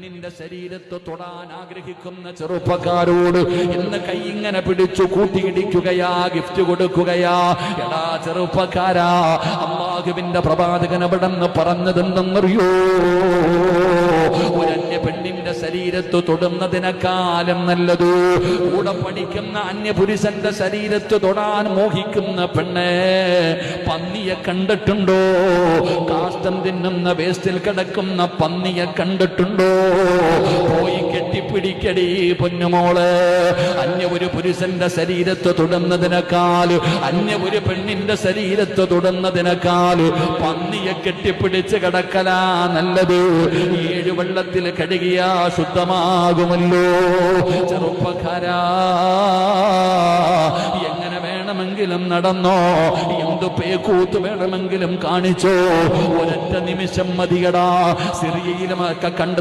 നിന്റെ ശരീരത്ത് തൊടാൻ ആഗ്രഹിക്കുന്ന ചെറുപ്പക്കാരോട് ഇന്ന് കൈ ഇങ്ങനെ പിടിച്ചു കൂട്ടിയിടിക്കുകയാ ഗിഫ്റ്റ് കൊടുക്കുകയാ. എടാ ചെറുപ്പക്കാരാ അമ്മാഹുവിന്റെ പ്രവാചകൻ അവിടെ നിന്ന് പെണ്ണിന്റെ ശരീരത്ത് തൊടുന്നതിനേക്കാളും നല്ലത്. കൂടെ പഠിക്കുന്ന അന്യപുരുഷന്റെ ശരീരത്ത് തൊടാൻ മോഹിക്കുന്ന പെണ്ണ് പന്നിയെ കണ്ടിട്ടുണ്ടോ? കാഷ്ടം തിന്നുന്ന വേസ്റ്റിൽ കിടക്കുന്ന പന്നിയെ കണ്ടിട്ടുണ്ടോ? പോയി കെട്ടിപ്പിടിക്കടി പൊന്നുമോൾ. അന്യ ഒരു പുരുഷന്റെ ശരീരത്ത് തൊടുന്നതിനേക്കാൾ അന്യ ഒരു പെണ്ണിന്റെ ശരീരത്ത് തൊടുന്നതിനേക്കാൾ പന്നിയെ കെട്ടിപ്പിടിച്ച് കിടക്കലാ നല്ലത്. ഏഴ് വെള്ളത്തിൽ കഴുകിയാ ശുദ്ധമാകുമല്ലോ ചെറുപ്പക്കാരാ എങ്ങനെ വേണമെങ്കിലും നടന്നോ? എന്തു പേക്കൂത്ത് വേണമെങ്കിലും കാണിച്ചോ? ഒരൊറ്റ നിമിഷം മതിയടാ. സിറിയയിലുമൊക്കെ കണ്ട്